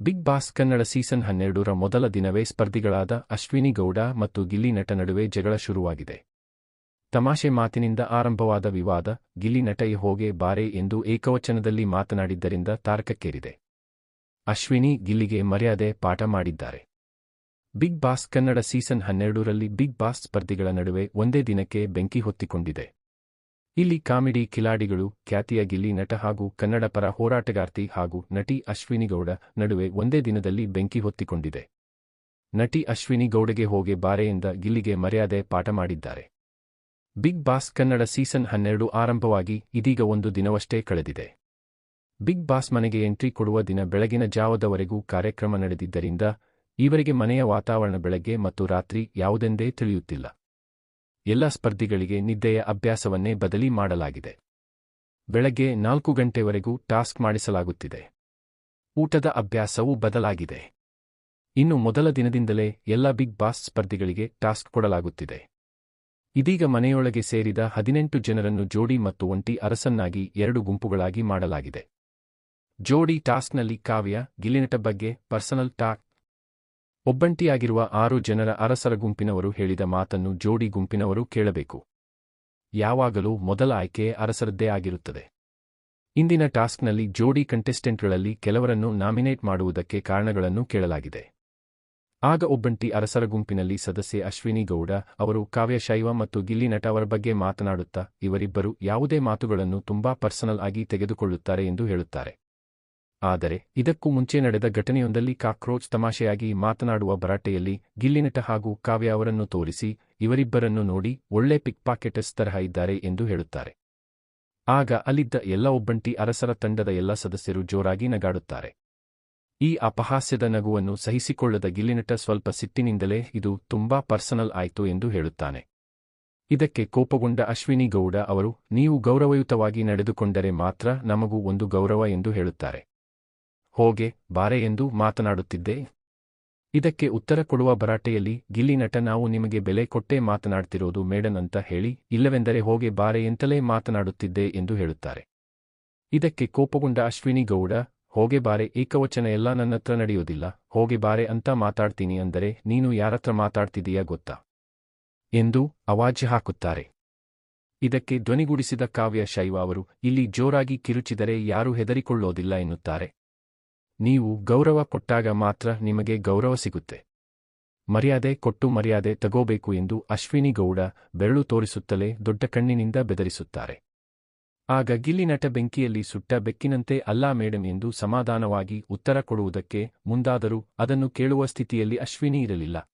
Big Boss Kannada season ಹನ್ನೆರಡರ ಮೊದಲ ದಿನವೇ ಸ್ಪರ್ಧಿಗಳಾದ ಅಶ್ವಿನಿ ಗೌಡ ಮತ್ತು ಗಿಲ್ಲಿ ನಟ ನಡುವೆ ಜಗಳ ಶುರುವಾಗಿದೆ. ತಮಾಷೆ ಮಾತಿನಿಂದ ಆರಂಭವಾದ ವಿವಾದ, ಗಿಲ್ಲಿ ನಟ ಈ ಹೋಗೆ ಬಾರೆ ಎಂದು ಏಕವಚನದಲ್ಲಿ ಮಾತನಾಡಿದ್ದರಿಂದ ತಾರಕಕ್ಕೇರಿದೆ. ಅಶ್ವಿನಿ ಗಿಲ್ಲಿಗೆ ಮರ್ಯಾದೆ ಪಾಠ ಮಾಡಿದ್ದಾರೆ. ಬಿಗ್ ಬಾಸ್ ಕನ್ನಡ ಸೀಸನ್ ಹನ್ನೆರಡರಲ್ಲಿ ಬಿಗ್ ಬಾಸ್ ಸ್ಪರ್ಧಿಗಳ ನಡುವೆ ಒಂದೇ ದಿನಕ್ಕೆ ಬೆಂಕಿ ಹೊತ್ತಿಕೊಂಡಿದೆ. ಇಲ್ಲಿ ಕಾಮಿಡಿ ಕಿಲಾಡಿಗಳು, ಖ್ಯಾತಿಯ ಗಿಲ್ಲಿ ನಟ ಹಾಗೂ ಕನ್ನಡ ಪರ ಹೋರಾಟಗಾರ್ತಿ ಹಾಗೂ ನಟಿ ಅಶ್ವಿನಿಗೌಡ ನಡುವೆ ಒಂದೇ ದಿನದಲ್ಲಿ ಬೆಂಕಿ ಹೊತ್ತಿಕೊಂಡಿದೆ. ನಟಿ ಅಶ್ವಿನಿಗೌಡಗೆ ಹೋಗೆ ಬಾರೆಯಿಂದ ಗಿಲ್ಲಿಗೆ ಮರ್ಯಾದೆ ಪಾಠ ಮಾಡಿದ್ದಾರೆ. ಬಿಗ್ ಬಾಸ್ ಕನ್ನಡ ಸೀಸನ್ ಹನ್ನೆರಡು ಆರಂಭವಾಗಿ ಇದೀಗ ಒಂದು ದಿನವಷ್ಟೇ ಕಳೆದಿದೆ. ಬಿಗ್ ಬಾಸ್ ಮನೆಗೆ ಎಂಟ್ರಿ ಕೊಡುವ ದಿನ ಬೆಳಗಿನ ಜಾವದವರೆಗೂ ಕಾರ್ಯಕ್ರಮ ನಡೆದಿದ್ದರಿಂದ, ಈವರೆಗೆ ಮನೆಯ ವಾತಾವರಣ ಬೆಳಗ್ಗೆ ಮತ್ತು ರಾತ್ರಿ ಯಾವುದೆಂದೇ ತಿಳಿಯುತ್ತಿಲ್ಲ. ಎಲ್ಲ ಸ್ಪರ್ಧಿಗಳಿಗೆ ನಿದ್ದೆಯ ಅಭ್ಯಾಸವನ್ನೇ ಬದಲಿ ಮಾಡಲಾಗಿದೆ. ಬೆಳಗ್ಗೆ ನಾಲ್ಕು ಗಂಟೆವರೆಗೂ ಟಾಸ್ಕ್ ಮಾಡಿಸಲಾಗುತ್ತಿದೆ. ಊಟದ ಅಭ್ಯಾಸವೂ ಬದಲಾಗಿದೆ. ಇನ್ನು ಮೊದಲ ದಿನದಿಂದಲೇ ಎಲ್ಲ ಬಿಗ್ ಬಾಸ್ ಸ್ಪರ್ಧಿಗಳಿಗೆ ಟಾಸ್ಕ್ ಕೊಡಲಾಗುತ್ತಿದೆ. ಇದೀಗ ಮನೆಯೊಳಗೆ ಸೇರಿದ ಹದಿನೆಂಟು ಜನರನ್ನು ಜೋಡಿ ಮತ್ತು ಒಂಟಿ ಅರಸನ್ನಾಗಿ ಎರಡು ಗುಂಪುಗಳಾಗಿ ಮಾಡಲಾಗಿದೆ. ಜೋಡಿ ಟಾಸ್ಕ್ನಲ್ಲಿ ಕಾವ್ಯ ಗಿಲಿನಟ ಬಗ್ಗೆ ಪರ್ಸನಲ್ ಟಾಕ್ ಒಬ್ಬಂಟಿಯಾಗಿರುವ ಆರು ಜನರ ಅರಸರ ಗುಂಪಿನವರು ಹೇಳಿದ ಮಾತನ್ನು ಜೋಡಿ ಗುಂಪಿನವರು ಕೇಳಬೇಕು. ಯಾವಾಗಲೂ ಮೊದಲ ಆಯ್ಕೆ ಅರಸರದ್ದೇ ಆಗಿರುತ್ತದೆ. ಇಂದಿನ ಟಾಸ್ಕ್ನಲ್ಲಿ ಜೋಡಿ ಕಂಟೆಸ್ಟೆಂಟ್ಗಳಲ್ಲಿ ಕೆಲವರನ್ನು ನಾಮಿನೇಟ್ ಮಾಡುವುದಕ್ಕೆ ಕಾರಣಗಳನ್ನು ಕೇಳಲಾಗಿದೆ. ಆಗ ಒಬ್ಬಂಟಿ ಅರಸರ ಗುಂಪಿನಲ್ಲಿ ಸದಸ್ಯೆ ಅಶ್ವಿನಿ ಗೌಡ ಅವರು ಕಾವ್ಯ ಶೈವ ಮತ್ತು ಗಿಲ್ಲಿ ನಟ ಅವರ ಬಗ್ಗೆ ಮಾತನಾಡುತ್ತಾ, ಇವರಿಬ್ಬರು ಯಾವುದೇ ಮಾತುಗಳನ್ನು ತುಂಬಾ ಪರ್ಸನಲ್ ಆಗಿ ತೆಗೆದುಕೊಳ್ಳುತ್ತಾರೆ ಎಂದು ಹೇಳುತ್ತಾರೆ. ಆದರೆ ಇದಕ್ಕೂ ಮುಂಚೆ ನಡೆದ ಘಟನೆಯೊಂದಲ್ಲಿ ಕಾಕ್ರೋಚ್ ತಮಾಷೆಯಾಗಿ ಮಾತನಾಡುವ ಭರಾಟೆಯಲ್ಲಿ ಗಿಲ್ಲಿನಟ ಹಾಗೂ ಕಾವ್ಯ ಅವರನ್ನು ತೋರಿಸಿ ಇವರಿಬ್ಬರನ್ನು ನೋಡಿ ಒಳ್ಳೆ ಪಿಕ್ ಪಾಕೆಟರ್ಸ್ ತರಹ ಇದ್ದಾರೆ ಎಂದು ಹೇಳುತ್ತಾರೆ. ಆಗ ಅಲ್ಲಿದ್ದ ಎಲ್ಲ ಒಬ್ಬಂಟಿ ಅರಸರ ತಂಡದ ಎಲ್ಲ ಸದಸ್ಯರು ಜೋರಾಗಿ ನಗಾಡುತ್ತಾರೆ. ಈ ಅಪಹಾಸ್ಯದ ನಗುವನ್ನು ಸಹಿಸಿಕೊಳ್ಳದ ಗಿಲ್ಲಿನಟ ಸ್ವಲ್ಪ ಸಿಟ್ಟಿನಿಂದಲೇ ಇದು ತುಂಬಾ ಪರ್ಸನಲ್ ಆಯ್ತು ಎಂದು ಹೇಳುತ್ತಾನೆ. ಇದಕ್ಕೆ ಕೋಪಗೊಂಡ ಅಶ್ವಿನಿ ಗೌಡ ಅವರು, ನೀವು ಗೌರವಯುತವಾಗಿ ನಡೆದುಕೊಂಡರೆ ಮಾತ್ರ ನಮಗೂ ಒಂದು ಗೌರವ ಎಂದು ಹೇಳುತ್ತಾರೆ. ಹೋಗೆ, ಬಾರೆ ಎಂದು ಮಾತನಾಡುತ್ತಿದ್ದೆ. ಇದಕ್ಕೆ ಉತ್ತರ ಕೊಡುವ ಭರಾಟೆಯಲ್ಲಿ ಗಿಲ್ಲಿ ನಟ, ನಾವು ನಿಮಗೆ ಬೆಲೆ ಕೊಟ್ಟೇ ಮಾತನಾಡ್ತಿರೋದು ಮೇಡನ್ ಅಂತ ಹೇಳಿ, ಇಲ್ಲವೆಂದರೆ ಹೋಗೆ, ಬಾರೆ ಎಂತಲೇ ಮಾತನಾಡುತ್ತಿದ್ದೆ ಎಂದು ಹೇಳುತ್ತಾರೆ. ಇದಕ್ಕೆ ಕೋಪಗೊಂಡ ಅಶ್ವಿನಿ ಗೌಡ, ಹೋಗೆ, ಬಾರೆ, ಏಕವಚನ ಎಲ್ಲ ನನ್ನತ್ರ ನಡೆಯೋದಿಲ್ಲ, ಹೋಗೆ, ಬಾರೆ ಅಂತ ಮಾತಾಡ್ತೀನಿ ಅಂದರೆ, ನೀನು ಯಾರತ್ರ ಮಾತಾಡ್ತಿದೀಯಾ ಗೊತ್ತಾ? ಎಂದು ಅವಾಜ್ಯ ಹಾಕುತ್ತಾರೆ. ಇದಕ್ಕೆ ಧ್ವನಿಗೂಡಿಸಿದ ಕಾವ್ಯ ಶೈವ ಅವರು, ಇಲ್ಲಿ ಜೋರಾಗಿ ಕಿರುಚಿದರೆ ಯಾರೂ ಹೆದರಿಕೊಳ್ಳೋದಿಲ್ಲ ಎನ್ನುತ್ತಾರೆ. ನೀವು ಗೌರವ ಕೊಟ್ಟಾಗ ಮಾತ್ರ ನಿಮಗೆ ಗೌರವ ಸಿಗುತ್ತೆ. ಮರ್ಯಾದೆ ಕೊಟ್ಟು ಮರ್ಯಾದೆ ತಗೋಬೇಕು ಎಂದು ಅಶ್ವಿನಿ ಗೌಡ ಬೆರಳು ತೋರಿಸುತ್ತಲೇ ದೊಡ್ಡ ಕಣ್ಣಿನಿಂದ ಬೆದರಿಸುತ್ತಾರೆ. ಆಗ ಗಿಲ್ಲಿನಟ ಬೆಂಕಿಯಲ್ಲಿ ಸುಟ್ಟ ಬೆಕ್ಕಿನಂತೆ ಅಲ್ಲಾ ಮೇಡಂ ಎಂದು ಸಮಾಧಾನವಾಗಿ ಉತ್ತರ ಕೊಡುವುದಕ್ಕೆ ಮುಂದಾದರೂ ಅದನ್ನು ಕೇಳುವ ಸ್ಥಿತಿಯಲ್ಲಿ ಅಶ್ವಿನಿ ಇರಲಿಲ್ಲ.